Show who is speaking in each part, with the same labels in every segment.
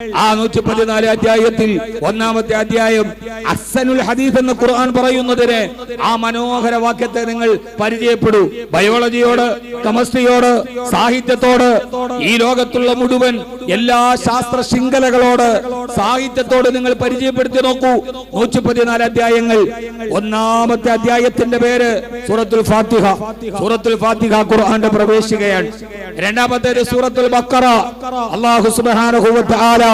Speaker 1: ആ നൂറ്റി പതിനാല് അധ്യായത്തിൽ ഒന്നാമത്തെ അധ്യായം അസനുൽ ഹദീഫ് എന്ന് ഖുർആൻ പറയുന്നതിന് ആ മനോഹര വാക്യത്തെ നിങ്ങൾ പരിചയപ്പെടൂ. ബയോളജിയോട് കെമിസ്ട്രിയോട് സാഹിത്യത്തോട് ഈ ലോകത്തുള്ള മുഴുവൻ എല്ലാ ശാസ്ത്ര ശൃംഖലകളോട് സാഹിത്യത്തോട് നിങ്ങൾ പരിചയപ്പെടുത്തി നോക്കൂ. നൂറ്റി പതിനാല് അധ്യായങ്ങൾ. ഒന്നാമത്തെ അധ്യായത്തിന്റെ പേര് സൂറത്തുൽ ഫാത്തിഹ. സൂറത്തുൽ ഫാത്തിഹ ഖുർആന്റെ പ്രവേശികയാണ് രണ്ടാമത്തേത് സൂറത്തുൽ ബക്കറ. അള്ളാഹു തആല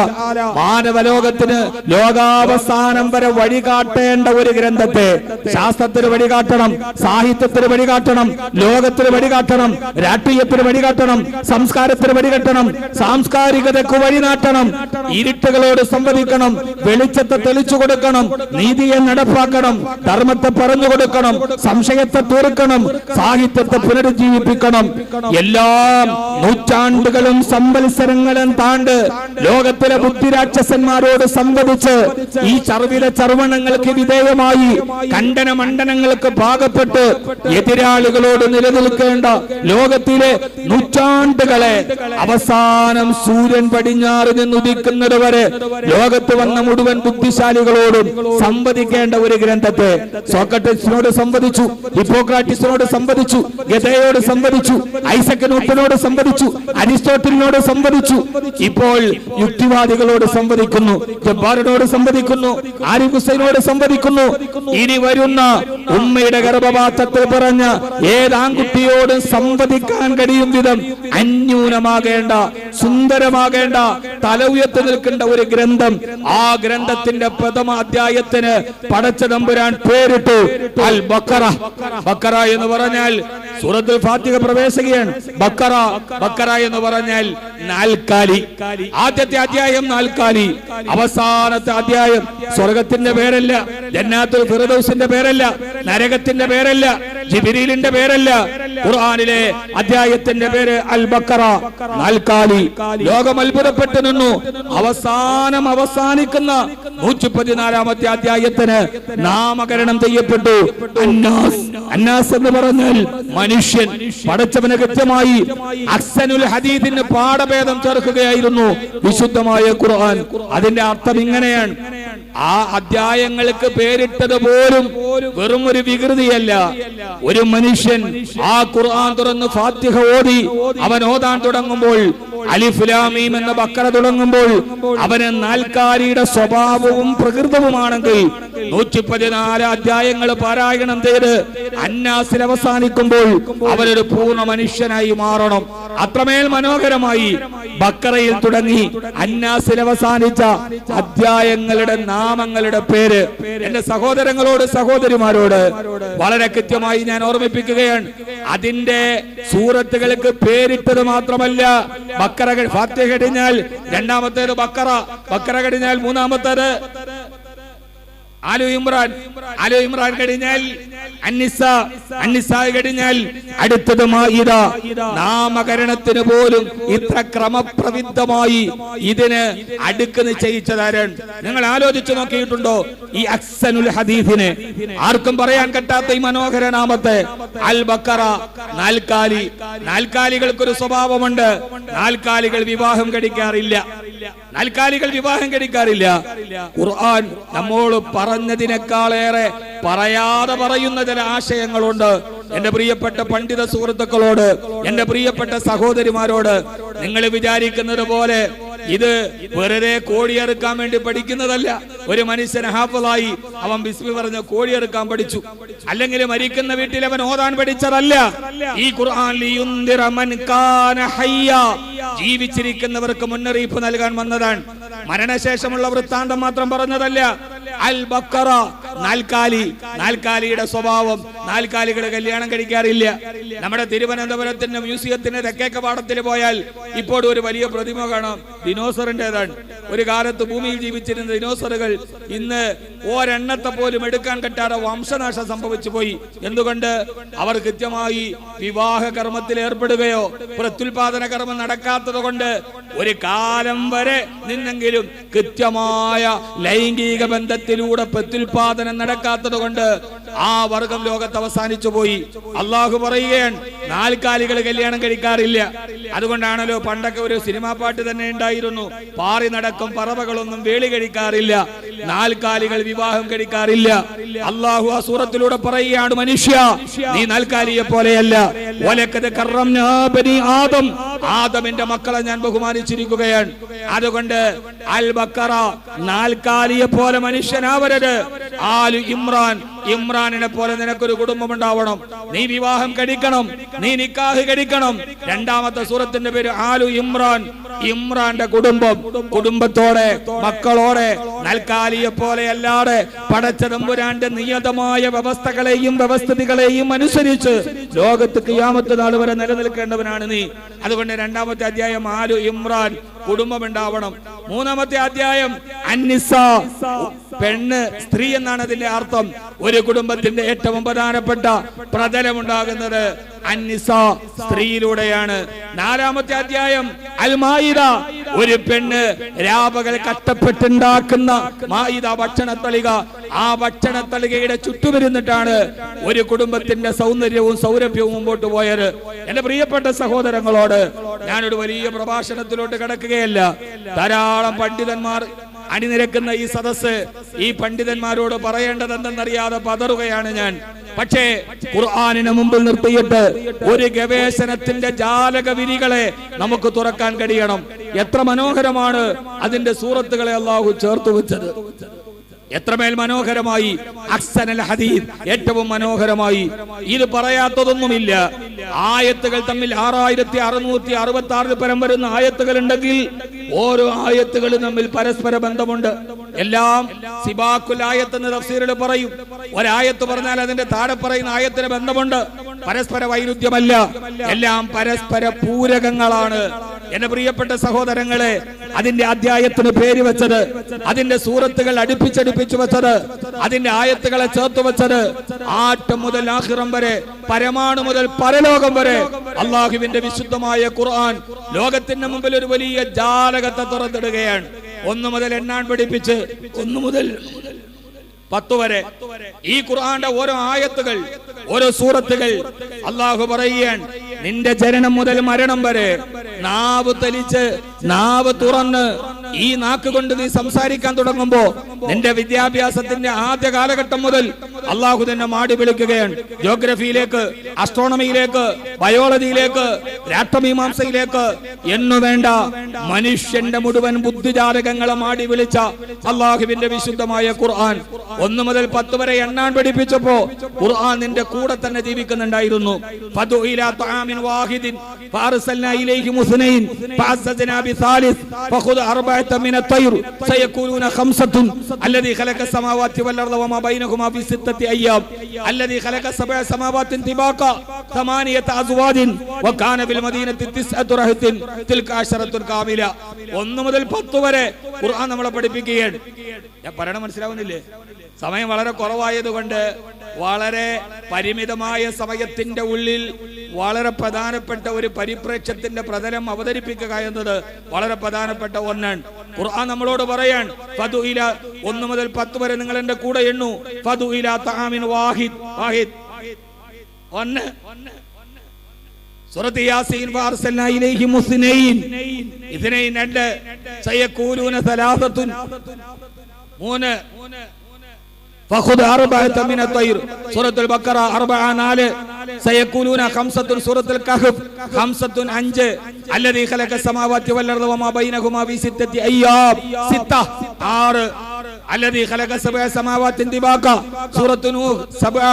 Speaker 1: മാനവലോകത്തിന് ലോകാവസാനം വരെ വഴികാട്ടേണ്ട ഒരു ഗ്രന്ഥത്തെ ശാസ്ത്രത്തിന് വഴികാട്ടണം സാഹിത്യത്തിന് വഴികാട്ടണം ലോകത്തിന് വഴികാട്ടണം രാഷ്ട്രീയത്തിന് വഴികാട്ടണം സംസ്കാരത്തിന് വഴികാട്ടണം സാംസ്കാരികതയ്ക്ക് വഴിനാട്ടണം ഇരുട്ടുകളോട് സംവദിക്കണം വെളിച്ചത്തെ തെളിച്ചു കൊടുക്കണം നീതിയെ നടപ്പാക്കണം ധർമ്മത്തെ പറഞ്ഞു കൊടുക്കണം സംശയത്തെ തീർക്കണം സാഹിത്യത്തെ പുനരുജ്ജീവിപ്പിക്കണം. എല്ലാം നൂറ്റാണ്ടുകളും സംവത്സരങ്ങളും താണ്ട് ലോകത്തിലെ ബുദ്ധിരാക്ഷസന്മാരോട് സംവദിച്ച് ഈ ചർവിലെ ചർവണങ്ങൾക്ക് വിധേയമായി കണ്ടന മണ്ഡനങ്ങൾക്ക് ഭാഗപ്പെട്ട് എതിരാളികളോട് നിലനിൽക്കേണ്ട ലോകത്തിലെ നൂറ്റാണ്ടുകളെ അവസാനം സൂര്യൻ പടിഞ്ഞാറ് നിന്ന് ഉദിക്കുന്നത് വരെ ലോകത്ത് വന്ന മുഴുവൻ ബുദ്ധിശാലികളോടും സംവദിക്കേണ്ട ഒരു ഗ്രന്ഥത്തെ സോക്രട്ടീസിനോട് സംവദിച്ചു ഹിപ്പോക്രാറ്റിസിനോട് സംവദിച്ചു ഗതയോട് സംവദിച്ചു ഐസക് ന്യൂട്ടനോട് സംവദിച്ചു അരിസ്റ്റോട്ടലിനോട് സംവദിച്ചു. ഇപ്പോൾ യുക്തിവാദികളോട് സംവദിക്കുന്നു ജബ്ബാറിനോട് സംവദിക്കുന്നു ആരിഫ് ഹുസൈനോട് സംവദിക്കുന്നു. ഇനി വരുന്ന ഉമ്മയുടെ ഗർഭപാത്രത്തിൽ പറഞ്ഞ ഏതാൺകുട്ടിയോടും സംവദിക്കാൻ കഴിയും വിധം അന്യൂനമാകേണ്ട സുന്ദരമാകേണ്ട തല ഉയർത്തി നിൽക്കേണ്ട ഒരു ഗ്രന്ഥം ആ ഗ്രന്ഥത്തിന്റെ പ്രഥമ അധ്യായത്തിന് പടച്ച നമ്പുരാൻ പേരിട്ടു. അൽ ബക്കറ ബക്കറ എന്ന് പറഞ്ഞാൽ സൂറത്തുൽ ഫാത്തിഹ പ്രവേശിക്കുകയാണ് ബക്കറ ബക്കറ എന്ന് പറഞ്ഞാൽ നാൽക്കാലി. ആദ്യത്തെ അധ്യായം നാൽക്കാലി. അവസാനത്തെ അധ്യായം സ്വർഗത്തിന്റെ പേരല്ല ജന്നാത്തുൽ ഫിറദൌസിന്റെ പേരല്ല നരകത്തിന്റെ പേരല്ല ജിബിരിലിന്റെ പേരല്ല. ഖുർആാനിലെ അധ്യായത്തിന്റെ പേര് അൽ ബക്കറ നാൽക്കാലി. ലോകം അത്ഭുതപ്പെട്ടു നിന്നു. അവസാനം അവസാനിക്കുന്ന നൂറ്റി പതിനാലാമത്തെ അധ്യായത്തിന് നാമകരണം ചെയ്യപ്പെട്ടു. അന്നാസ്. അന്നാസ് എന്ന് പറഞ്ഞാൽ മനുഷ്യൻ. പടച്ചവന് കൃത്യമായി അക്സനുൽ ഹദീദിന് പാഠഭേദം ചേർക്കുകയായിരുന്നു. വിശുദ്ധമായ ഖുർആൻ. അതിന്റെ അർത്ഥം ഇങ്ങനെയാണ്. ആ അധ്യായങ്ങൾക്ക് പേരിട്ടത് പോലും വെറും ഒരു വികൃതിയല്ല. ഒരു മനുഷ്യൻ ആ ഖുർആൻ തുറന്ന് ഫാത്തിഹ ഓതി അവൻ ഓതാൻ തുടങ്ങുമ്പോൾ അലിഫുലാമീം എന്ന ബക്കറ തുടങ്ങുമ്പോൾ അവന് നാൽക്കാരിയുടെ സ്വഭാവവും പ്രകൃതവുമാണെങ്കിൽ നൂറ്റി പതിനാല് അധ്യായങ്ങൾ പാരായണം ചെയ്ത് അന്നാസിൽ അവസാനിക്കുമ്പോൾ അവരൊരു പൂർണ മനുഷ്യനായി മാറണം. അത്രമേൽ മനോഹരമായി ബക്കറയിൽ തുടങ്ങി അന്നാസിൽ അവസാനിച്ച അധ്യായങ്ങളുടെ നാമങ്ങളുടെ പേര് എന്റെ സഹോദരങ്ങളോട് സഹോദരിമാരോട് വളരെ കൃത്യമായി ഞാൻ ഓർമ്മിപ്പിക്കുകയാണ്. അതിന്റെ സൂറത്തുകൾക്ക് പേരിട്ടത് മാത്രമല്ല ബക്കറ ഫാത്തിഹ കഴിഞ്ഞാൽ രണ്ടാമത്തേത് ബക്കറ ബക്കറ കഴിഞ്ഞാൽ മൂന്നാമത്തേത് ആലു ഇമ്രാൻ ആലു ഇമ്രാൻ കഴിഞ്ഞാൽ അന്നിസ അന്നിസ കഴിഞ്ഞാൽ അടുത്തത് മായിദ. നാമകരണത്തിന് പോലും ഇത്ര ക്രമപ്രവിദ്ധമായി ഇതിന് അടുക്ക് നിശ്ചയിച്ചതാരാണ്? നിങ്ങൾ ആലോചിച്ചു നോക്കിയിട്ടുണ്ടോ? ഈ അക്സനുൽ ഹദീഫിന് ആർക്കും പറയാൻ പറ്റാത്ത ഈ മനോഹര നാമത്തെ അൽ ബക്കറ നാൽക്കാലി. നാൽക്കാലികൾക്കൊരു സ്വഭാവമുണ്ട്. നാൽക്കാലികൾ വിവാഹം കഴിക്കാറില്ല. നാൽക്കാലികൾ വിവാഹം കഴിക്കാറില്ല. ഖുർആൻ നമ്മോട് പറഞ്ഞതിനേക്കാളേറെ പറയാതെ പറയുന്ന ചില ആശയങ്ങളുണ്ട്. എന്റെ പ്രിയപ്പെട്ട പണ്ഡിത സുഹൃത്തുക്കളോട് എന്റെ പ്രിയപ്പെട്ട സഹോദരിമാരോട് നിങ്ങൾ വിചാരിക്കുന്നത് പോലെ ഇത് വെറുതെ കോഴിയെറുക്കാൻ വേണ്ടി പഠിക്കുന്നതല്ല. ഒരു മനുഷ്യൻ ഹാഫലായി അവൻ ബിസ്മി പറഞ്ഞ കോഴിയെറുക്കാൻ പഠിച്ചു. അല്ലെങ്കിൽ മരിക്കുന്ന വീട്ടിൽ അവൻ ഓതാൻ പഠിച്ചതല്ല. ഈ ഖുർആൻ ജീവിച്ചിരിക്കുന്നവർക്ക് മുന്നറിയിപ്പ് നൽകാൻ വന്നതാണ്. മരണശേഷമുള്ള വൃത്താന്തം മാത്രം പറഞ്ഞതല്ല. അൽ ബക്കറ. നാൽക്കാലി നാൽക്കാലിയുടെ സ്വഭാവം. നാൽക്കാലികൾ കല്യാണം കഴിക്കാറില്ല. നമ്മുടെ തിരുവനന്തപുരത്തിന്റെ മ്യൂസിയത്തിന്റെ തെക്കേക്ക പാടത്തിൽ പോയാൽ ഇപ്പോൾ ഒരു വലിയ പ്രതിമ കാണാം. ദിനോസറിന്റേതാണ് ഒരു കാലത്ത് ഭൂമിയിൽ ജീവിച്ചിരുന്ന ദിനോസറുകൾ ഇന്ന് ഒരെണ്ണത്തെ പോലും എടുക്കാൻ കിട്ടാതെ വംശനാശം സംഭവിച്ചു പോയി. എന്തുകൊണ്ട്? അവർ കൃത്യമായി വിവാഹ കർമ്മത്തിൽ ഏർപ്പെടുകയോ പ്രത്യുൽപാദന കർമ്മം നടക്കാത്തത് കൊണ്ട് ഒരു കാലം വരെ നിന്നെങ്കിലും കൃത്യമായ ലൈംഗിക ബന്ധത്തിലൂടെ പ്രത്യുൽപാദനം നടക്കാത്തത് കൊണ്ട് ആ വർഗം ലോകത്ത് അവസാനിച്ചു പോയി. അള്ളാഹു പറയുകയാണ് നാൽക്കാലികൾ കല്യാണം കഴിക്കാറില്ല. അതുകൊണ്ടാണല്ലോ പണ്ടൊക്കെ ഒരു സിനിമാ പാട്ട് തന്നെ ഉണ്ടായിരുന്നു. പാറി നടക്കും പറവകളൊന്നും വേളി കഴിക്കാറില്ല. നാൽക്കാലികൾ വിവാഹം കഴിക്കാറില്ല. അള്ളാഹു ആ സൂറത്തിലൂടെ പറയുകയാണ് മനുഷ്യ നീ നാൽക്കാലിയെ പോലെയല്ല. ആദം. ആദമിന്റെ മക്കളെ ഞാൻ ബഹുമാനിച്ചിരിക്കുകയാണ്. അതുകൊണ്ട് അൽ ബക്കറ നാൽക്കാലിയെ പോലെ മനുഷ്യനാവരുത്. ആലു ഇമ്രാൻ ഇമ്രാനിനെ പോലെ നിനക്കൊരു കുടുംബം ഉണ്ടാവണം നീ വിവാഹം കഴിക്കണം നീ നിക്കാഹ് കഴിക്കണം. രണ്ടാമത്തെ സൂറത്തിന്റെ പേര് ആലു ഇമ്രാൻ. ഇമ്രാന്റെ കുടുംബം കുടുംബത്തോടെ മക്കളോടെ നൽകാലിയെ പോലെ അല്ലാതെ പടച്ചതമ്പുരാന്റെ നിയതമായ വ്യവസ്ഥകളെയും വ്യവസ്ഥിതികളെയും അനുസരിച്ച് ലോകത്ത് കിയാമത്ത് നാൾ വരെ നിലനിൽക്കേണ്ടവനാണ് നീ. അതുകൊണ്ട് രണ്ടാമത്തെ അധ്യായം ആലു ഇമ്രാൻ കുടുംബം ഉണ്ടാവണം മൂന്നാമത്തെ അധ്യായം അന്നിസ പെണ്ണ് സ്ത്രീ എന്നാണ് അതിന്റെ അർത്ഥം. ഒരു കുടുംബത്തിന്റെ ഏറ്റവും പ്രധാനപ്പെട്ട പ്രതലമുണ്ടാകുന്നത് അന്നിസ സ്ത്രീയിലൂടെയാണ്. നാലാമത്തെ അധ്യായം അൽമായിദ. ഒരു പെണ്ണ് രാപകൽ കഷ്ടപ്പെട്ടുണ്ടാക്കുന്ന മായിദ ഭക്ഷണത്തളിക. ആ ഭക്ഷണത്തളികയുടെ ചുറ്റുമിരുന്നിട്ടാണ് ഒരു കുടുംബത്തിന്റെ സൗന്ദര്യവും സൗരഭ്യവും മുമ്പോട്ട് പോയത്. എന്റെ പ്രിയപ്പെട്ട സഹോദരങ്ങളോട് ഞാനൊരു വലിയ പ്രഭാഷണത്തിലോട്ട് കിടക്കുകയല്ല. ധാരാളം പണ്ഡിതന്മാർ അണിനിരക്കുന്ന ഈ സദസ്സ് ഈ പണ്ഡിതന്മാരോട് പറയേണ്ടത് എന്തെന്നറിയാതെ പതറുകയാണ് ഞാൻ. പക്ഷേ ഖുർആാനിന് മുമ്പിൽ നിർത്തിയിട്ട് ഒരു ഗവേഷണത്തിന്റെ ജാലക വിരികളെ നമുക്ക് തുറക്കാൻ കഴിയണം. എത്ര മനോഹരമാണ് അതിന്റെ സൂറത്തുകളെ അള്ളാഹു ചേർത്ത് വെച്ചത്. എത്രമേൽ മനോഹരമായി അക്സനൽ ഹദീദ് ഏറ്റവും മനോഹരമായി ഇത് പറയാത്തതൊന്നുമില്ല. ആയത്തുകൾ തമ്മിൽ ആറായിരത്തി അറുന്നൂറ്റി അറുപത്തി ആറിൽ പരം വരുന്ന ആയത്തുകൾ ഉണ്ടെങ്കിൽ ഓരോ ആയത്തുകളും തമ്മിൽ പരസ്പര ബന്ധമുണ്ട്. എല്ലാം സിബാക്കുൽ ആയത്ത് എന്ന് തഫ്സീറിൽ പറയും. ഒരായത്ത് പറഞ്ഞാൽ അതിന്റെ താഴെ പറയുന്ന ആയത്തിന് ബന്ധമുണ്ട്. പരസ്പര വൈരുദ്ധ്യമല്ല. എല്ലാം പരസ്പര പൂരകങ്ങളാണ്. എന്റെ പ്രിയപ്പെട്ട സഹോദരങ്ങളെ അതിന്റെ അധ്യായത്തിന് പേര് വെച്ചത് അതിന്റെ സൂറത്തുകൾ അടുപ്പിച്ചടുപ്പിച്ചു വെച്ചത് അതിന്റെ ആയത്തുകളെ ചേർത്ത് വെച്ചത് ആറ്റം മുതൽ ആഹിറം വരെ പരമാണു മുതൽ പരലോകം വരെ അള്ളാഹുവിന്റെ വിശുദ്ധമായ ഖുർആൻ ലോകത്തിന്റെ മുമ്പിൽ ഒരു വലിയ ജാലകത്തെ തുറന്നിടുകയാണ്. ഒന്ന് മുതൽ എണ്ണാൻ പഠിപ്പിച്ച് ഒന്ന് മുതൽ പത്ത് വരെ. ഈ ഖുർആന്റെ ഓരോ ആയത്തുകൾ ഓരോ സൂറത്തുകൾ അള്ളാഹു പറയുകയാണ്. നിന്റെ ജനനം മുതൽ മരണം വരെ നാവ് തലിച്ച് നാവ് തുറന്ന് ഈ നാക്ക് കൊണ്ട് നീ സംസാരിക്കാൻ തുടങ്ങുമ്പോ നിന്റെ വിദ്യാഭ്യാസത്തിന്റെ ആദ്യ കാലഘട്ടം മുതൽ അള്ളാഹു തന്നെ മാടി വിളിക്കുകയാണ്. ജോഗ്രഫിയിലേക്ക് അസ്ട്രോണമിയിലേക്ക് ബയോളജിയിലേക്ക് രാഷ്ട്രമീമാംസയിലേക്ക്. എന്നു വേണ്ട മനുഷ്യന്റെ മുഴുവൻ ബുദ്ധിജാതകങ്ങളെ മാടി വിളിച്ച അള്ളാഹുവിന്റെ വിശുദ്ധമായ ഖുർആൻ. ഒന്നു മുതൽ പത്ത് വരെ എണ്ണാൻ പഠിപ്പിച്ചപ്പോ ഖുർആൻ നിന്റെ കൂടെ തന്നെ ജീവിക്കുന്നുണ്ടായിരുന്നു. ഇലൈഹിം മുസ്നൈൻ ഫഅസ്സസ്നാ ബിസാലിസ് ഫഖുദ് അർബഅത മിന الطير سيكونون خمسة الذي خلق السماوات والأرض وما بينهما في ستة أيام الذي خلق سبع سماوات طباقا ثمانية أزواج وكان في المدينة تسعة رهط تلك عشرة كاملة ഒന്ന് മുതൽ പത്ത് വരെ ഖുർആൻ നമ്മളെ പഠിപ്പിക്കുകയാണ് ഞാൻ പറയണ മനസ്സിലാവുന്നില്ലേ സമയം വളരെ കുറവായതുകൊണ്ട് വളരെ പരിമിതമായ സമയത്തിന്റെ ഉള്ളിൽ വളരെ പ്രധാനപ്പെട്ട ഒരു പരിപ്രേക്ഷ്യത്തിന്റെ പ്രതലം അവതരിപ്പിക്കുക എന്നത് വളരെ പ്രധാനപ്പെട്ട ഒന്നാണ് ഖുർആൻ നമ്മളോട് പറയാൻ ഫതു ഇല ഒന്ന് മുതൽ പത്ത് വരെ നിങ്ങൾ എന്റെ കൂടെ എണ്ണു. ഫതു ഇല തആമിൻ വാഹിദ്. വാഹിദ്. ഒന്ന്. സൂറത്ത് യാസീൻ ഫാർസൽനാ ഇലൈഹി മുസ്നൈൻ. ഇതിനെ രണ്ട്. സയകൂലൂന സലാസത്തുൻ. മൂന്ന്. فخذ أربعة من الطير سورة البقرة أربعة نال سيقولون خمسة سورة الكهف خمسة أنج الذي خلق السماوات والأرض وما بينهما في ستة أيام ستة آر الذي خلق سبع سماوات طباقا سورة نوح سبع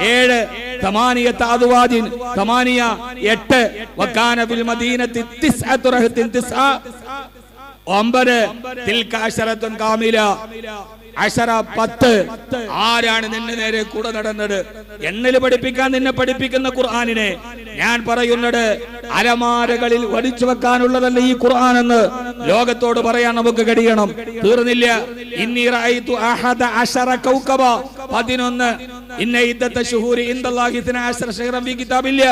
Speaker 1: ഏഴ് ثمانية أزواج ثمانية എട്ട് وكان في المدينة تسعة رهط تسعة ഒമ്പത് തിൽക അശറത്തുൻ കാമില അശറ പത്ത്. ആരാണ് നിന്നെ നേരെ കൂടെ നടന്നത്? എന്നിൽ പഠിപ്പിക്കാൻ നിന്നെ പഠിപ്പിക്കുന്ന ഖുർആാനിനെ ഞാൻ പറയുന്നത് അലമാരകളിൽ വടിച്ചു വെക്കാനുള്ളതല്ല ഈ ഖുർആൻ എന്ന് ലോകത്തോട് പറയാൻ നമുക്ക് കഴിയണം. തീർന്നില്ല. ഇന്നി റഅയ്തു അഹദ അശറ കൗകബ. പതിനൊന്ന്. ശുഹൂരി ഇന്ദല്ലാഹി കിതാബില്ല.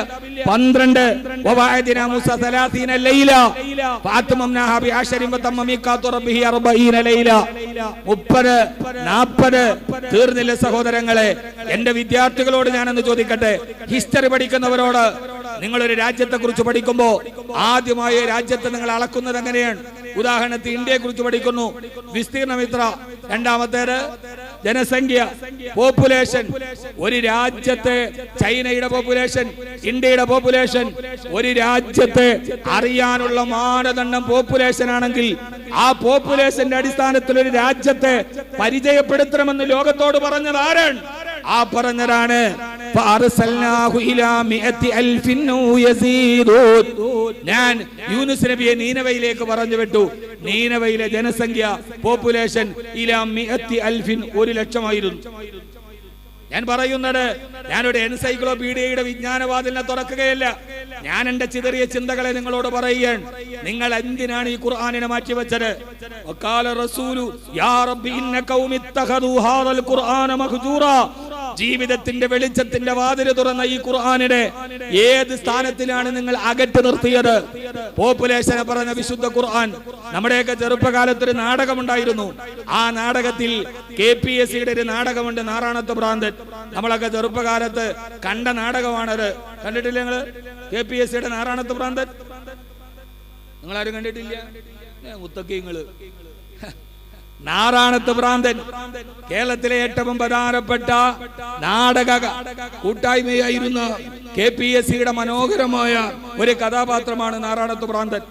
Speaker 1: 12 വവഅദിന മൂസ 30 ലൈല. വതമ്മ മീഖാത്തു റബ്ബിഹി 40 ലൈല. 30 40 തീർന്നില്ല സഹോദരങ്ങളെ എന്റെ വിദ്യാർത്ഥികളോട് ഞാനൊന്ന് ചോദിക്കട്ടെ. ഹിസ്റ്ററി പഠിക്കുന്നവരോട് നിങ്ങൾ ഒരു രാജ്യത്തെ കുറിച്ച് പഠിക്കുമ്പോ ആദ്യമായി രാജ്യത്തെ നിങ്ങൾ അളക്കുന്നത് എങ്ങനെയാണ്? ഉദാഹരണത്തിന് ഇന്ത്യയെ കുറിച്ച് പഠിക്കുന്നു. വിസ്തീർണം ഇത്ര രണ്ടാമത്തേത്? ജനസംഖ്യ പോപ്പുലേഷൻ ഒരു രാജ്യത്തെ ചൈനയുടെ പോപ്പുലേഷൻ ഇന്ത്യയുടെ പോപ്പുലേഷൻ ഒരു രാജ്യത്തെ അറിയാനുള്ള മാനദണ്ഡം പോപ്പുലേഷൻ ആണെങ്കിൽ ആ പോപ്പുലേഷന്റെ അടിസ്ഥാനത്തിൽ ഒരു രാജ്യത്തെ പരിചയപ്പെടുത്തണമെന്ന് ലോകത്തോട് പറഞ്ഞത് ആ പറഞ്ഞതാണ് ഞാൻ യൂനുസ് നബിയെ നീനവയിലേക്ക് പറഞ്ഞു വിട്ടു. നീനവയിലെ ജനസംഖ്യ പോപ്പുലേഷൻ അൽഫിൻ ഒരു ലക്ഷമായിരുന്നു. ഞാൻ പറയുന്നത് ഞാനൊരു എൻസൈക്ലോപീഡിയയുടെ വിജ്ഞാനവാതിലിനെ തുറക്കുകയല്ല. ഞാൻ എന്റെ ചിതറിയ ചിന്തകളെ നിങ്ങളോട് പറയുകയാണ്. നിങ്ങൾ എന്തിനാണ് ഈ ഖുർആാനിനെ ഖുർആന മഹ്ജൂറാ ജീവിതത്തിന്റെ വെളിച്ചത്തിന്റെ വാതിൽ തുറന്ന ഈ ഖുർആാനിനെ ഏത് സ്ഥാനത്തിലാണ് നിങ്ങൾ അകറ്റി നിർത്തിയത്? പോപ്പുലേഷനെ പറഞ്ഞ വിശുദ്ധ ഖുർആൻ. നമ്മുടെയൊക്കെ ചെറുപ്പകാലത്ത് ഒരു നാടകമുണ്ടായിരുന്നു. ആ നാടകത്തിൽ കെ പി എസ് സിയുടെ ഒരു നാടകമുണ്ട് നാറാണത്ത് ഭ്രാന്തൻ. നമ്മളൊക്കെ ചെറുപ്പകാലത്ത് കണ്ട നാടകമാണത്. കണ്ടിട്ടില്ല നിങ്ങൾ? കെ പി എസ് സിയുടെ നാറാണത്ത് ഭ്രാന്തൻ. നിങ്ങളാരും കണ്ടിട്ടില്ല? മുത്തക്കിങ്ങൾ. നാറാണത്ത് ഭ്രാന്തൻ. കേരളത്തിലെ ഏറ്റവും പ്രധാനപ്പെട്ട നാടക കൂട്ടായ്മയായിരുന്ന കെ പി എസ് സിയുടെ മനോഹരമായ ഒരു കഥാപാത്രമാണ് നാറാണത്ത് ഭ്രാന്തൻ.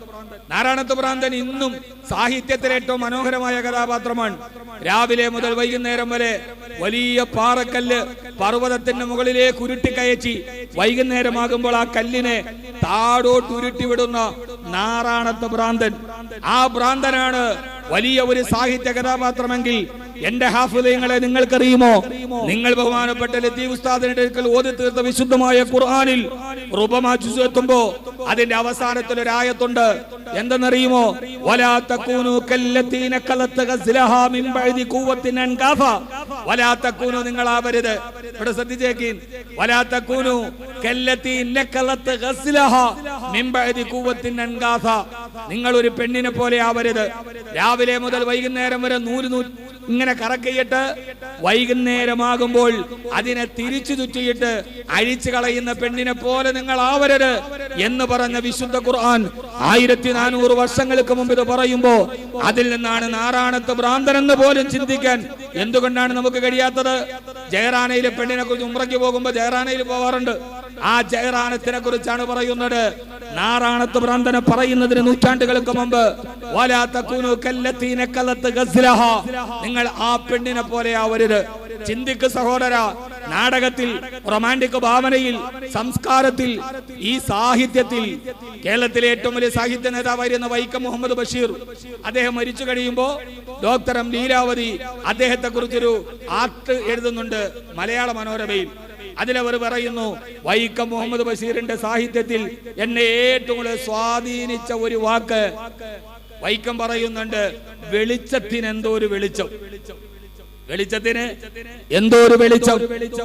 Speaker 1: നാരായണത്ത് ഭ്രാന്തൻ ഇന്നും സാഹിത്യത്തിലെ ഏറ്റവും മനോഹരമായ കഥാപാത്രമാണ്. രാവിലെ മുതൽ വൈകുന്നേരം വരെ വലിയ പാറക്കല്ല് പർവതത്തിന്റെ മുകളിലേക്ക് ഉരുട്ടിക്കയറ്റി വൈകുന്നേരമാകുമ്പോൾ ആ കല്ലിനെ താടോട്ട് ഉരുട്ടിവിടുന്ന നാറാണത്ത് ഭ്രാന്തൻ. ആ ഭ്രാന്തനാണ് വലിയ ഒരു സാഹിത്യ കഥാപാത്രമെങ്കിൽ എന്റെ ഹാഫുദയങ്ങളെ നിങ്ങൾക്കറിയുമോ? നിങ്ങൾ ബഹുമാനപ്പെട്ട ലത്തീഫ് ഉസ്താദിന്റെ അടുക്കൽ ഓതി തീർത്ത വിശുദ്ധമായ ഖുർആനിൽ എത്തുമ്പോ അതിന്റെ അവസാനത്തിൽ ഒരു ആയത്തുണ്ട്. എന്തെന്നറിയുമോ? നിങ്ങൾ ആവരുത് ഇവിടെ ശ്രദ്ധിച്ചേക്കീൻ നിങ്ങൾ ഒരു പെണ്ണിനെ പോലെ ആവരുത്. രാവിലെ മുതൽ വൈകുന്നേരം വരെ നൂറ് നൂ ഇങ്ങനെ കറക്കിയിട്ട് വൈകുന്നേരമാകുമ്പോൾ അതിനെ തിരിച്ചു ചുറ്റിയിട്ട് അഴിച്ചു കളയുന്ന പെണ്ണിനെ പോലെ നിങ്ങൾ ആവരുത് എന്ന് പറഞ്ഞ വിശുദ്ധ ഖുർആൻ ആയിരത്തി നാനൂറ് വർഷങ്ങൾക്ക് മുമ്പ് ഇത് പറയുമ്പോ അതിൽ നിന്നാണ് നാരായണത്ത് ഭ്രാന്തനെന്ന് പോലും ചിന്തിക്കാൻ എന്തുകൊണ്ടാണ് നമുക്ക് കഴിയാത്തത്? ജയറാനയിലെ പെണ്ണിനെ കുറിച്ച് ഉമ്രയ്ക്ക് പോകുമ്പോ ജയറാനയിൽ പോവാറുണ്ട്. ആ ജയറാനത്തിനെ കുറിച്ചാണ് പറയുന്നത്. നാറാണത്ത് ഭ്രാന്തനെ പറയുന്നതിന് നൂറ്റാണ്ടുകൾക്ക് മുമ്പ്. നിങ്ങൾ ആ പെണ്ണിനെ പോലെ ആവരുത് ചിന്തിക്ക് സഹോദര നാടകത്തിൽ റൊമാന്റിക് ഭാവനയിൽ സംസ്കാരത്തിൽ ഈ സാഹിത്യത്തിൽ കേരളത്തിലെ ഏറ്റവും വലിയ സാഹിത്യ നേതാവായിരുന്ന വൈക്കം മുഹമ്മദ് ബഷീർ അദ്ദേഹം മരിച്ചു കഴിയുമ്പോൾ ഡോക്ടർ എം ലീലാവതി അദ്ദേഹത്തെ കുറിച്ചൊരു ആർട്ട് എഴുതുന്നുണ്ട് മലയാള മനോരമയിൽ. അതിലവർ പറയുന്നു വൈക്കം മുഹമ്മദ് ബഷീറിന്റെ സാഹിത്യത്തിൽ എന്നെ ഏറ്റവും കൂടുതൽ സ്വാധീനിച്ച ഒരു വാക്ക്. വൈക്കം പറയുന്നുണ്ട് വെളിച്ചത്തിന് എന്തോ ഒരു വെളിച്ചം. വെളിച്ചത്തിന് എന്തോ ഒരു വെളിച്ചം?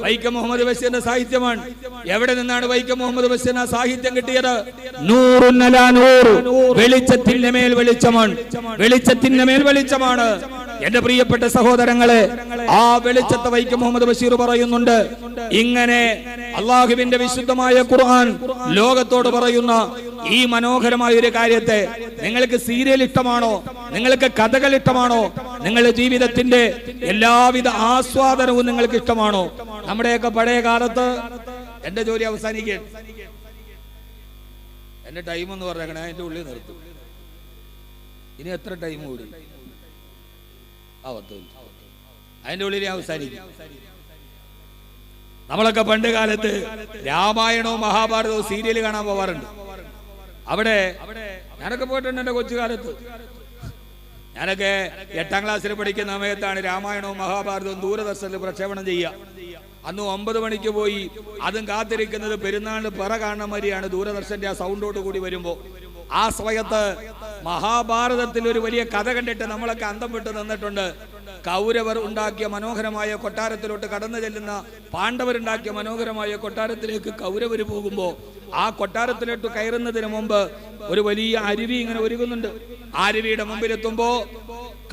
Speaker 1: വൈക്കം മുഹമ്മദ് ബഷീറിന്റെ സാഹിത്യമാണ്. എവിടെ നിന്നാണ് വൈക്കം മുഹമ്മദ് ബഷീറിന് ആ സാഹിത്യം കിട്ടിയത്? നൂറ്. വെളിച്ചത്തിന്റെ മേൽ വെളിച്ചമാണ്. വെളിച്ചത്തിന്റെ മേൽ വെളിച്ചമാണ്. എന്റെ പ്രിയപ്പെട്ട സഹോദരങ്ങളെ ആ വെളിച്ചത്തെ വൈക്കം മുഹമ്മദ് ബഷീർ പറയുന്നുണ്ട്. ഇങ്ങനെ അള്ളാഹുവിന്റെ വിശുദ്ധമായ ഖുർആൻ ലോകത്തോട് പറയുന്ന ഈ മനോഹരമായ ഒരു കാര്യത്തെ നിങ്ങൾക്ക് സീരിയൽ ഇഷ്ടമാണോ നിങ്ങൾക്ക് കഥകൾ ഇഷ്ടമാണോ നിങ്ങളുടെ ജീവിതത്തിന്റെ എല്ലാവിധ ആസ്വാദനവും നിങ്ങൾക്ക് ഇഷ്ടമാണോ? നമ്മുടെയൊക്കെ പഴയ കാലത്ത് എന്റെ ജോലി അവസാനിക്കുകയാണ്. എന്റെ ടൈം എന്ന് പറഞ്ഞേക്കണേ എന്റെ ഉള്ളിൽ നിർത്തും. ഇനി എത്ര ടൈം കൂടി ആവത്തു. അതിന്റെ ഉള്ളിൽ അവസാനിക്കും. നമ്മളൊക്കെ പണ്ട് കാലത്ത് രാമായണവും മഹാഭാരതവും സീരിയൽ കാണാൻ പോവാറുണ്ട്. അവിടെ ഞാനൊക്കെ പോയിട്ടുണ്ട് എന്റെ കൊച്ചുകാലത്ത്. ഞാനൊക്കെ എട്ടാം ക്ലാസ്സിൽ പഠിക്കുന്ന സമയത്താണ് രാമായണവും മഹാഭാരതവും ദൂരദർശനിൽ പ്രക്ഷേപണം ചെയ്യുക. അന്ന് ഒമ്പത് മണിക്ക് പോയി അതും കാത്തിരിക്കുന്നത് പെരുന്നാളിന് പിറ കാണുന്ന മാതിരിയാണ് ദൂരദർശന്റെ ആ സൗണ്ടോട് കൂടി വരുമ്പോൾ. ആ സമയത്ത് മഹാഭാരതത്തിൽ ഒരു വലിയ കഥ കണ്ടിട്ട് നമ്മളൊക്കെ അന്തം വിട്ട് നിന്നിട്ടുണ്ട്. കൗരവർ ഉണ്ടാക്കിയ മനോഹരമായ കൊട്ടാരത്തിലോട്ട് കടന്നു ചെല്ലുന്ന പാണ്ഡവരുണ്ടാക്കിയ മനോഹരമായ കൊട്ടാരത്തിലേക്ക് കൗരവർ പോകുമ്പോൾ ആ കൊട്ടാരത്തിലോട്ട് കയറുന്നതിന് മുമ്പ് ഒരു വലിയ അരുവി ഇങ്ങനെ ഒരുങ്ങുന്നുണ്ട്. ആ അരുവിയുടെ മുമ്പിലെത്തുമ്പോ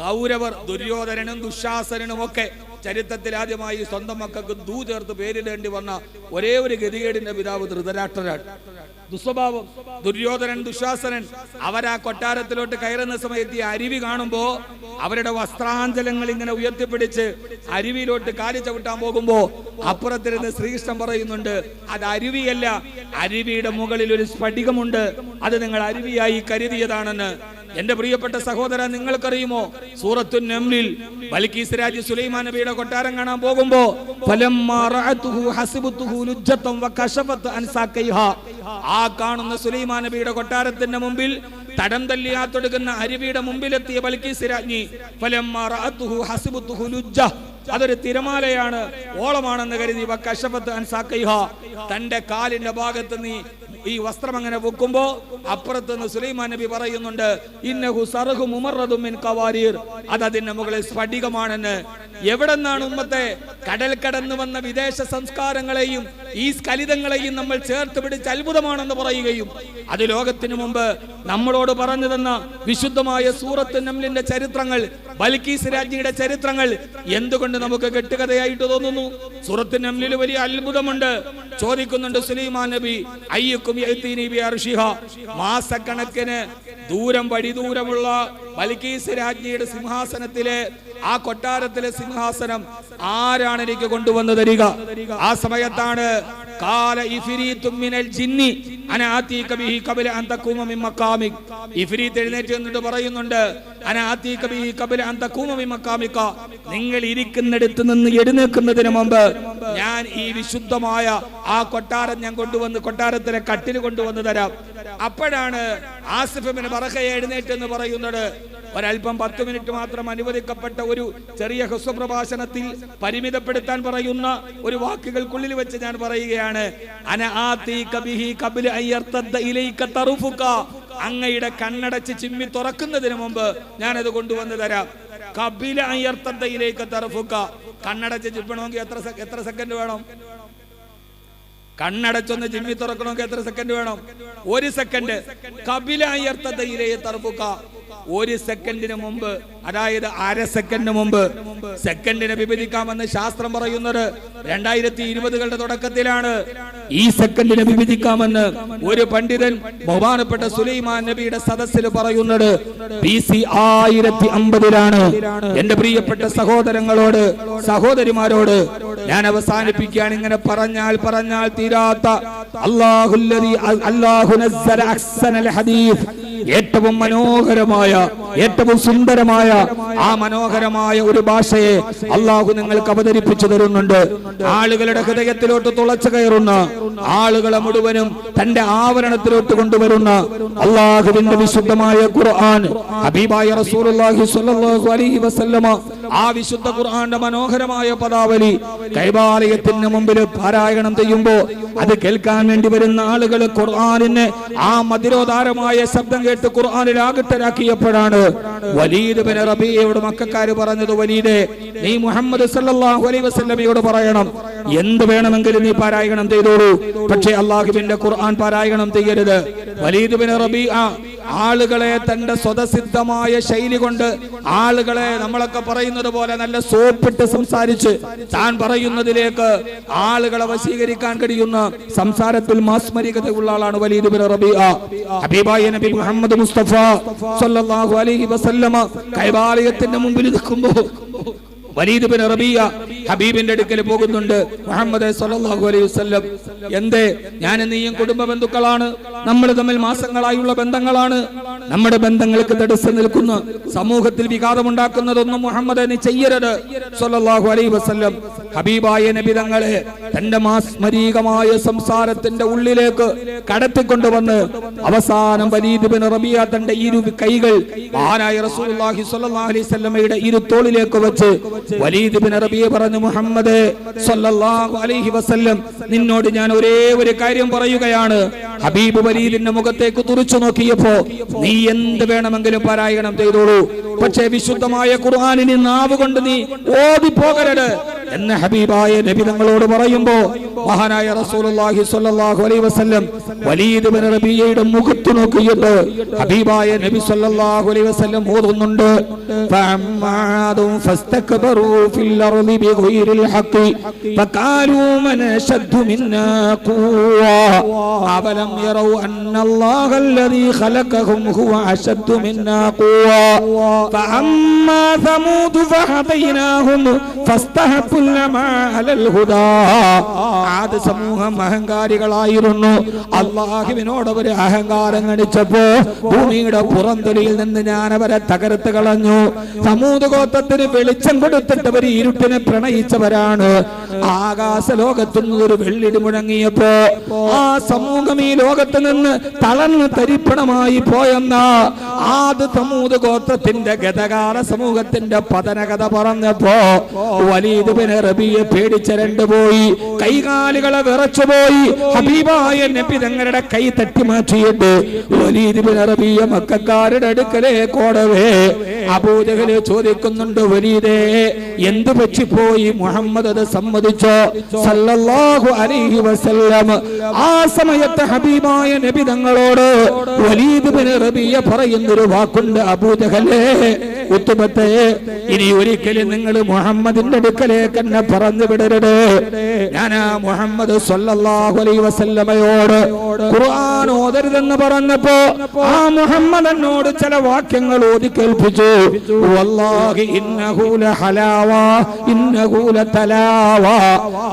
Speaker 1: കൗരവർ ദുര്യോധനനും ദുശാസനനും ഒക്കെ ചരിത്രത്തിൽ ആദ്യമായി സ്വന്തം മക്കൾക്ക് ദൂ ചേർത്ത് പേരിടേണ്ടി വന്ന ഒരേ ഒരു ഗതികേടിന്റെ പിതാവ് ധൃതരാഷ്ട്രരാണ്. ദുസ്വഭാവം ദുര്യോധനൻ ദുശാസനൻ അവരാ കൊട്ടാരത്തിലോട്ട് കയറുന്ന സമയത്ത് ഈ അരുവി കാണുമ്പോ അവരുടെ വസ്ത്രാഞ്ചലങ്ങൾ ഇങ്ങനെ ഉയർത്തിപ്പിടിച്ച് അരുവിയിലോട്ട് കാലി ചവിട്ടാൻ പോകുമ്പോ അപ്പുറത്തിരുന്ന് ശ്രീകൃഷ്ണൻ പറയുന്നുണ്ട് അത് അരുവിയല്ല അരുവിയുടെ മുകളിൽ ഒരു സ്ഫടികമുണ്ട്. അത് നിങ്ങൾ അരുവിയായി കരുതിയതാണെന്ന്. എന്റെ പ്രിയപ്പെട്ട സഹോദര നിങ്ങൾക്കറിയുമോ സൂറത്തു നംലിൽ ബൽക്കീസ് രാജ്യ സുലൈമാൻ നബിയുടെ കൊട്ടാരം കാണാൻ പോകുമ്പോ. ആ കാണുന്ന സുലൈമാൻ നബിയുടെ കൊട്ടാരത്തിന്റെ മുമ്പിൽ തടം തല്ലിയാത്തൊടുക്കുന്ന അരുവിയുടെ മുമ്പിലെത്തിയ ബൽക്കീസ് രാജ്ഞി അതൊരു തിരമാലയാണ് ഓളമാണെന്ന് കരുതി. തന്റെ കാലിന്റെ ഭാഗത്ത് നീ ഈ വസ്ത്രം അങ്ങനെ വെക്കുമ്പോ അപ്പുറത്ത് നിന്ന് സുലൈമാൻ നബി പറയുന്നുണ്ട് ഇന്നഹു സറഹു മുമറദും മിൻ കവാരീർ. അത് അതിന്റെ മുകളിൽ സ്ഫടികമാണെന്ന്. എവിടെ നിന്നാണ് ഉമ്മത്തെ? കടൽ കടന്നു വന്ന വിദേശ സംസ്കാരങ്ങളെയും ഈ സ്കലിതങ്ങളെയും നമ്മൾ ചേർത്ത് പിടിച്ച് അത്ഭുതമാണെന്ന് പറയുകയും. അത് ലോകത്തിനു മുമ്പ് നമ്മളോട് പറഞ്ഞു തന്ന വിശുദ്ധമായ സൂറത്ത് നംലിന്റെ ചരിത്രങ്ങൾ ബൽക്കീസ് രാജ്ഞിയുടെ ചരിത്രങ്ങൾ എന്തുകൊണ്ട് നമുക്ക് കെട്ടുകഥയായിട്ട് തോന്നുന്നു? സൂറത്ത് നംലിൽ വലിയ അത്ഭുതമുണ്ട്. ചോദിക്കുന്നുണ്ട് സുലൈമാൻ നബി അയ്യക്കും. മാസക്കണക്കിന് ദൂരം വഴി ദൂരമുള്ള ബൽക്കീസ് രാജ്ഞിയുടെ സിംഹാസനത്തിലെ ആ കൊട്ടാരത്തിലെ സിംഹാസനം ആരാണ് എനിക്ക് കൊണ്ടുവന്നു തരിക ആ സമയത്താണ് കാല ജിന്നി അനാതീക ബിഹി എഴുന്നേറ്റ് പറയുന്നുണ്ട് അനാതീക ബിഹി നിങ്ങൾ ഇരിക്കുന്നിടത്ത് നിന്ന് എഴുന്നേൽക്കുന്നതിന് മുമ്പ് ഞാൻ ഈ വിശുദ്ധമായ ആ കൊട്ടാരം ഞാൻ കൊണ്ടുവന്ന് കൊട്ടാരത്തിലെ കട്ടിൽ കൊണ്ടുവന്ന് തരാം. അപ്പോഴാണ് ആസിഫിന് ബറഹ എഴുന്നേറ്റ് എന്ന് പറയുന്നത് ഒരല്പം പത്ത് മിനിറ്റ് മാത്രം അനുവദിക്കപ്പെട്ട ഒരു ചെറിയ ഹ്രസ്വപ്രഭാഷണത്തിൽ പരിമിതപ്പെടുത്താൻ പറയുന്ന ഒരു വാക്കുകൾക്കുള്ളിൽ വെച്ച് ഞാൻ പറയുകയാണ്. അങ്ങയുടെ കണ്ണടച്ച് ചിമ്മി തുറക്കുന്നതിന് മുമ്പ് ഞാനത് കൊണ്ടുവന്ന് തരാം. കബില അയ്യർത്തയിലേക്ക് തറഫുക്ക. കണ്ണടച്ച് ചിപ്പണമെങ്കിൽ എത്ര എത്ര സെക്കൻഡ് വേണം? കണ്ണടച്ചൊന്ന് ചിമ്മി തുറക്കണമെങ്കിൽ എത്ര സെക്കൻഡ് വേണം? ഒരു സെക്കൻഡ് കപില അയ്യർത്തയിലേ തറപ്പുക ഒരു സെക്കൻഡിന് മുമ്പ് അതായത് അര സെക്കൻഡിന് മുമ്പ് സെക്കൻഡിനെ വിഭജിക്കാമെന്ന് ശാസ്ത്രം പറയുന്നത് രണ്ടായിരത്തി ഇരുപതുകളുടെ തുടക്കത്തിലാണ്. ഈ സെക്കൻഡിനെ വിഭജിക്കാമെന്ന് ഒരു പണ്ഡിതൻ ബഹുമാനപ്പെട്ട സുലൈമാൻ നബിയുടെ സദസ്സിൽ പറയുന്നത് ാണ് എന്റെ പ്രിയപ്പെട്ട സഹോദരങ്ങളോട് സഹോദരിമാരോട് ഞാൻ അവസാനിപ്പിക്കുകയാണ്. ഇങ്ങനെ പറഞ്ഞാൽ പറഞ്ഞാൽ തീരാത്ത അല്ലാഹുല്ലദീ അള്ളാഹു അഹ്സനൽ ഏറ്റവും മനോഹരമായ ഏറ്റവും സുന്ദരമായ ആ മനോഹരമായ ഒരു ഭാഷയെ അള്ളാഹു നിങ്ങൾക്ക് അവതരിപ്പിച്ചു തരുന്നുണ്ട്. ആളുകളുടെ ഹൃദയത്തിലോട്ട് തുളച്ചു കയറുന്ന ആളുകളെ മുഴുവനും തന്റെ ആവരണത്തിലോട്ട് കൊണ്ടുവരുന്ന അള്ളാഹുവിന്റെ വിശുദ്ധമായ ഖുർആൻ ഹബീബായ റസൂലുള്ളാഹി സ്വല്ലല്ലാഹു അലൈഹി വസല്ലമ ആ വിശുദ്ധ ഖുർആന്റെ മനോഹരമായ പദാവലി കൈബാലയത്തിന് മുമ്പിൽ പാരായണം ചെയ്യുമ്പോ അത് കേൾക്കാൻ വേണ്ടി വരുന്ന ആളുകൾ ഖുർആാനിന് ആ മധുരോധാരമായ ശബ്ദം കേട്ട് ഖുർആാനിൽ ആകട്ടരാക്കിയപ്പോഴാണ് വലീദ് ബിൻ റബിയയോട് മക്കാര് പറഞ്ഞത് വലീദേ നീ മുഹമ്മദ് സല്ലല്ലാഹു അലൈഹി വസല്ലമയോട് പറയണം. എന്ത് വേണമെങ്കിലും നീ പാരായണം ചെയ്തോളൂ. പക്ഷേ അള്ളാഹുവിന്റെ ഖുർആൻ പാരായണം ചെയ്യരുത്. വലീദ് ബിൻ റബീഅ ആളുകളെ തന്റെ സ്വതസിദ്ധമായ ശൈലി കൊണ്ട് ആളുകളെ നമ്മളൊക്കെ പറയുന്നത് പോലെ നല്ല സോപ്പിട്ട് സംസാരിച്ച് താൻ പറയുന്നതിലേക്ക് ആളുകളെ വശീകരിക്കാൻ കഴിയുന്ന സംസാരത്തിൽ മാസ്മരികതയുള്ള ആളാണ് വലീദ് ബിൻ ഹബീബായ നബി മുഹമ്മദ് മുസ്തഫ സല്ലല്ലാഹു അലൈഹി വസല്ലമ കൈബാലയത്തിന്റെ മുമ്പിൽ നിൽക്കുമ്പോൾ വലീദ് ബിൻ റബിയ ഹബീബിന്റെ അടുക്കൽ പോകുന്നുണ്ട്. മുഹമ്മദ് സല്ലല്ലാഹു അലൈഹി വസല്ലം. എന്തേ? ഞാൻ നീയും കുടുംബ ബന്ധുക്കളാണ്. നമ്മൾ തമ്മിൽ മാസങ്ങളായുള്ള ബന്ധങ്ങളാണ്. നമ്മുടെ ബന്ധങ്ങൾക്ക് തടസ്സം നിൽക്കുന്ന. സമൂഹത്തിൽ വികാതമുണ്ടാക്കുന്നതൊന്നും മുഹമ്മദ് നീ ചെയ്യരുത്. സല്ലല്ലാഹു അലൈഹി വസല്ലം. ഹബീബായ നബി തങ്ങളെ തന്റെ മാസ്മരീകമായ സംസാരത്തിന്റെ ഉള്ളിലേക്ക് കടത്തിക്കൊണ്ടുവന്ന് അവസാനം വലീദ് ബിൻ റബിയ തന്റെ ഇരു കൈകൾ മഹാനായ റസൂലുള്ളാഹി സ്വല്ലല്ലാഹു അലൈഹി വസല്ലമയുടെ ഇരു തോളിലേക്ക് വെച്ച് വലീദ് ബിൻ റബിയ പറഞ്ഞു മുഹമ്മദ് അലൈഹി വസല്ലം നിന്നോട് ഞാൻ ഒരേ ഒരു കാര്യം പറയുകയാണ്. ഹബീബ് വലീദിന്റെ മുഖത്തേക്ക് തുറച്ചു നോക്കിയപ്പോ നീ നീ എന്ത് വേണമെങ്കിലും പാരായണം ചെയ്തോളൂ. പക്ഷേ വിശുദ്ധമായ ഖുർആാനിന് നാവ് കൊണ്ട് നീ ഓടിപ്പോകരുത് എന്ന് ഹബീബായ നബി തങ്ങളോട് പറയുമ്പോ മഹാനായ റസൂലുള്ളാഹി സ്വല്ലല്ലാഹു അലൈഹി വസല്ലം വലീദ് ബിൻ റബീയയുടെ മുഖത്ത് നോക്കിയിട്ട് ഹബീബായ നബി സ്വല്ലല്ലാഹു അലൈഹി വസല്ലം ഓതുന്നുണ്ട് ഫഅമ്മാദും ഫസ്തക്ബറു ഫിൽ അർളി ബിഗൈരിൽ ഹഖ് ഫഖാലൂ മൻ അശദ്ദു മിന്നാ ഖുവ്വ അവലം യറൗ അന്നല്ലാഹ الذي خلقهم هو أشد منا قوة فأما ثمود فهديناهم فاستحبوا ആദ് സമൂഹം അഹങ്കാരികളായിരുന്നു. അള്ളാഹുവിനോട് അവർ അഹങ്കാരം കണിച്ചപ്പോ ഭൂമിയുടെ പുറന്തൊലിയിൽ നിന്ന് ഞാൻ അവരെ തകർത്ത് കളഞ്ഞു. സമൂത് ഗോത്രത്തിന് വെളിച്ചം കൊടുത്തിട്ട് അവർ ഇരുട്ടിനെ പ്രണയിച്ചവരാണ്. ആകാശ ലോകത്തുനിന്ന് ഒരു വെള്ളിടി മുഴങ്ങിയപ്പോ ആ സമൂഹം ഈ ലോകത്ത് നിന്ന് തളർന്ന് തരിപ്പണമായി പോയെന്ന. ആദ്യ സമൂത് ഗോത്രത്തിന്റെ ഗതകാല സമൂഹത്തിന്റെ പതനകഥ പറഞ്ഞപ്പോ വലീദ് ബിൻ റബിയെ പേടിച്ചരണ്ടു പോയി. കൈകാലുകളെ വിറച്ചുപോയി ഹബീബായ നബി തങ്ങളുടെ കൈ തട്ടി മാറ്റിയിട്ട് വലീദ് ബിൻ റബിയ മക്കാരുടെ അടുക്കലേ കോടവേ അബൂജഹൽ ചോദിക്കുന്നുണ്ട് വലീദേ എന്തു പറ്റിപ്പോയി? മുഹമ്മദ് അത് സമ്മതിച്ചോ? സല്ലല്ലാഹു അലൈഹി വസല്ലം. ആ സമയത്ത് ഹബീബായ നബി തങ്ങളോട് വലീദ് ബിൻ റബിയ പറയുന്നൊരു വാക്കുണ്ട് അബൂജഹലേ ഉത്തുമത്തേ ഇനി ഒരിക്കലും നിങ്ങൾ മുഹമ്മദിന്റെ അടുക്കലേക്ക് എന്നെ പറഞ്ഞു വിടരുത്. ഞാൻ ആ മുഹമ്മദ് സല്ലല്ലാഹു അലൈഹി വസല്ലമയോട് ഖുർആൻ ഓതരുതെന്ന് പറഞ്ഞപ്പോ ആ മുഹമ്മദ് എന്നോട് ചില വാക്യങ്ങൾ ഓതി കേൾപ്പിച്ചു. വല്ലാഹി ഇന്നഹു ലഹലാവ ഇന്നഹു ലതലാവ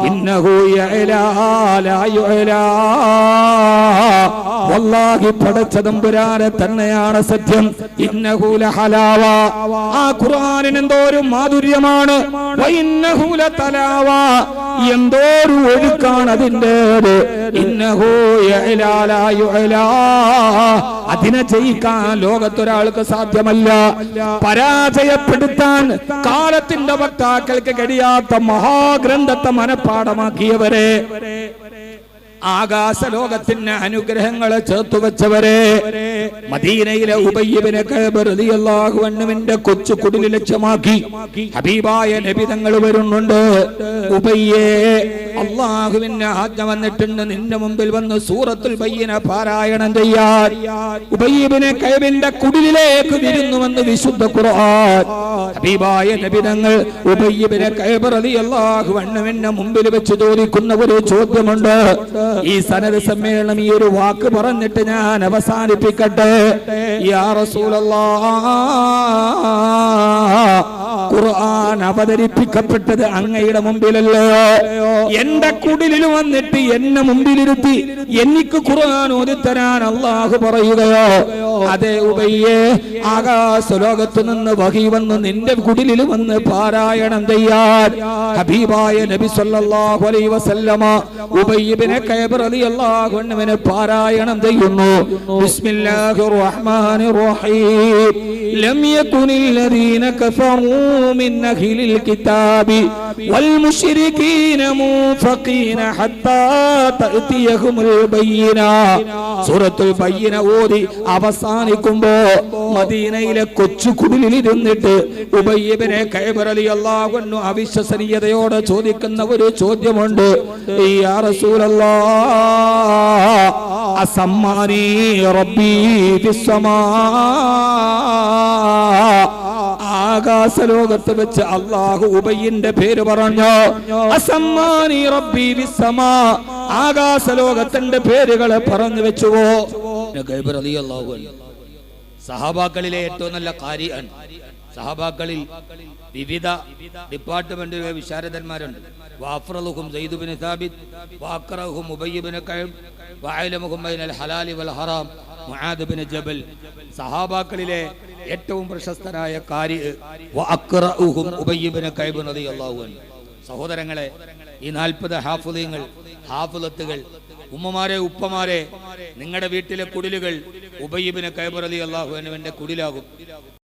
Speaker 1: ഇന്നഹു യഅലാ ലാ യുഅലാ വല്ലാഹി പടച്ചതമ്പുരാനെ തന്നെയാണ് സത്യം ഇന്നഹു ഹലാവ ആ ഖുർആനിന് എന്തോ ഒരു മാധുര്യമാണ് വഇന്നഹു തലാവ എന്തോ ഒരു ഒഴുക്കാണ് അതിന്റെത് അതിനെ ജയിക്കാൻ ലോകത്തൊരാൾക്ക് സാധ്യമല്ല. പരാജയപ്പെടുത്താൻ കാലത്തിന്റെ വക്താക്കൾക്ക് കഴിയാത്ത മഹാഗ്രന്ഥത്തെ മനഃപ്പാടമാക്കിയവരെ ആകാശ ലോകത്തിന് അനുഗ്രഹങ്ങളെ ചേർത്തു വെച്ചവരെ. മദീനയിലെ ഉബയ്യബിനെ റളിയല്ലാഹുവിന്റെ കൊച്ചു കുടിലി ലക്ഷ്യമാക്കി ഹബീബായ നബിതങ്ങൾ വരുന്നുണ്ട്. ഉബയ്യേ അള്ളാഹുവിന്റെ ആജ്ഞ വന്നിട്ടുണ്ട്. നിന്റെ മുമ്പിൽ വന്ന് സൂറത്തുൽ ബയ്യന പാരായണം ചെയ്യാൻ. ഉബയ്യബിനെ കൈബിന്റെ കുടിലേക്ക് വിരുന്നുവെന്ന് വിശുദ്ധ ഖുർആൻ. ഹബീബായ നബിതങ്ങൾ ഉബയ്യബിനെ കൈബ് റളിയല്ലാഹു മുമ്പിൽ വെച്ച് ചോദിക്കുന്ന ഒരു ചോദ്യമുണ്ട്. ഈ സനത് സമ്മേളനം ഈ ഒരു വാക്ക് പറഞ്ഞിട്ട് ഞാൻ അവസാനിപ്പിക്കട്ടെ. യാ റസൂലല്ലാ. ഖുർആൻ അവതരിപ്പിക്കപ്പെട്ടത് അങ്ങയുടെ മുമ്പിലല്ലോ. എന്റെ കുടിലിൽ വന്നിട്ട് എന്നെ മുമ്പിലിരുത്തി എനിക്ക് ഖുർആൻ ഓതിത്തരാൻ അള്ളാഹു പറയുകയോ അതെ ഉബയ്യേ ആകാശ ലോകത്ത് നിന്ന് വഹി വന്ന് നിന്റെ കുടിലിൽ വന്ന് പാരായണം ചെയ്യാൻ ഹബീബായ നബി സല്ലല്ലാഹു അലൈഹി വസല്ലമ ഉബയ്യബിനെ കൈബ് റളിയല്ലാഹു അൻഹുവിനെ പാരായണം ചെയ്യുന്നു. ബിസ്മില്ലാഹിർ റഹ്മാനിർ റഹീം. ലം യകുനിൽ ലദീന കഫറൂ من أهل الكتاب والمشركين منفقين حتى تأتيهم البينة സൂറത്തുൽ ബയ്യന ഓതി അവസാനിക്കുമ്പോ മദീനയിലെ കൊച്ചു കുടിലിൽ ഇരുന്നിട്ട് ഉബയ്യബിനെ കൈബറലി അള്ളാഹുന്നു അവിശ്വസനീയതയോടെ ചോദിക്കുന്ന ഒരു ചോദ്യമുണ്ട് യാ റസൂലല്ലാ അസമ്മാനി റബ്ബി ഫിസ്സമാ ആകാശ ലോകത്ത് വെച്ച് അള്ളാഹു ഉബയ്യന്റെ പേര് പറഞ്ഞു. അസമ്മാനി റബ്ബി വിസ്സമാ. ആകാശ ലോകത്തിന്റെ പേരുകളെ പറഞ്ഞു വെച്ചുവോ. സഹബാക്കളിലെ ഏറ്റവും നല്ല കാര്യമാണ് സഹബാക്കളിൽ വിവിധ ഡിപ്പാർട്ട്മെന്റിലെ വിശാരദന്മാരുണ്ട്. വാഫ്രലുഹും സയ്യിദുബിന് സാബിദ് വാക്രഹും ഉബയ്യബിന് കയം വഅലമുഹും ബൈനൽ ഹലാലി വൽ ഹറാം മുആദ് ബിൻ ജബൽ സഹാബാക്കളിലെ ഏറ്റവും പ്രശസ്തനായ കാരി വഅക്റഉഹും ഉബയ്യബിന് കൈബ് റളിയല്ലാഹു അൻഹു. സഹോദരങ്ങളെ ഈ നാൽപ്പത് ഹാഫുദീങ്ങൾ ഹാഫുദത്തുകൾ ഉമ്മമാരെ ഉപ്പമാരെ നിങ്ങളുടെ വീട്ടിലെ കുടിലുകൾ ഉബയ്യബിന് കൈബ് റളിയല്ലാഹു അൻഹുവിന്റെ കുടിലാകും.